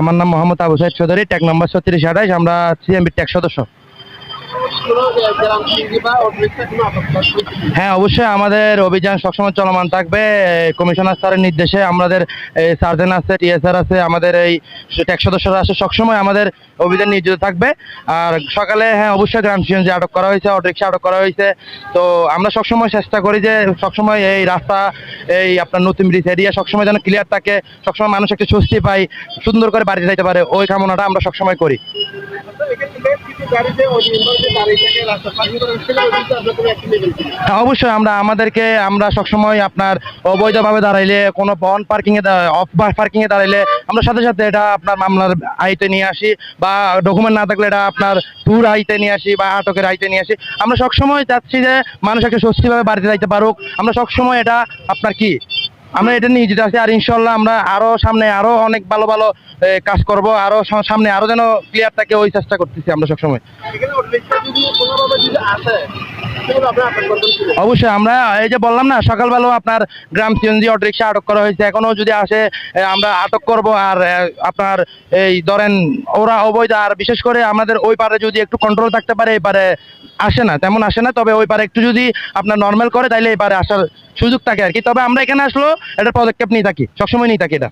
আমার নাম Mohammad Abu Saeed Chowdhury tag number ছত্রিশ আঠাইশ আমরা সিএমবি ট্যাক সদস্য। হ্যাঁ অবশ্যই আমাদের অভিযান সবসময় চলমান থাকবে। কমিশনার স্যারের নির্দেশে আমাদের সার্জেন আছে টিএসআর আছে আমাদের এই ট্যাক্স সদস্যরা আছে সবসময় আমাদের অভিযান নিয়োজিত থাকবে। আর সকালে হ্যাঁ অবশ্যই গ্রাম সিএনজি আটক করা হয়েছে অটোরিক্সা আটক করা হয়েছে। তো আমরা সবসময় চেষ্টা করি যে সবসময় এই রাস্তা এই আপনার নতুন ব্রিজ এরিয়া সবসময় যেন ক্লিয়ার থাকে সবসময় মানুষ একটু স্বস্তি পায় সুন্দর করে বাড়িতে যাইতে পারে ওই কামনাটা আমরা সবসময় করি। অবশ্যই আমরা আমাদেরকে, আমরা সবসময় আপনার অবৈধভাবে দাঁড়াইলে, কোনো বন পার্কিং এ অফ পার্কিং এ দাঁড়াইলে আমরা সাথে সাথে এটা আপনার মামলার আইতে নিয়ে আসি বা ডকুমেন্ট না থাকলে এটা আপনার ট্যুর আইতে নিয়ে আসি বা আটকের আইতে নিয়ে আসি। আমরা সবসময় চাচ্ছি যে মানুষ একটা স্বস্তিভাবে বাড়িতে যাইতে পারুক। আমরা সবসময় এটা আপনার কি আমরা এটা নিয়ে যেতে আর ইনশাল্লাহ আমরা আরও সামনে আরও অনেক ভালো ভালো কাজ করব আরও সামনে আরও যেন ক্লিয়ার থাকে ওই চেষ্টা করতেছি আমরা সবসময়। অবশ্যই আমরা এই যে বললাম না সকালবেলাও আপনার গ্রাম সিএনজি অটোরিক্সা আটক করা হয়েছে। এখনও যদি আসে আমরা আটক করব আর আপনার এই ধরেন ওরা অবৈধ আর বিশেষ করে আমাদের ওই পারে যদি একটু কন্ট্রোল থাকতে পারে এই পারে আসে না তেমন আসে না। তবে ওই পারে একটু যদি আপনার নর্মাল করে তাইলে এই পারে আসার সুযোগ থাকে আর কি। তবে আমরা এখানে আসলেও এটা পদক্ষেপ নিয়ে থাকি। সবসময় নিয়ে থাকি এটা।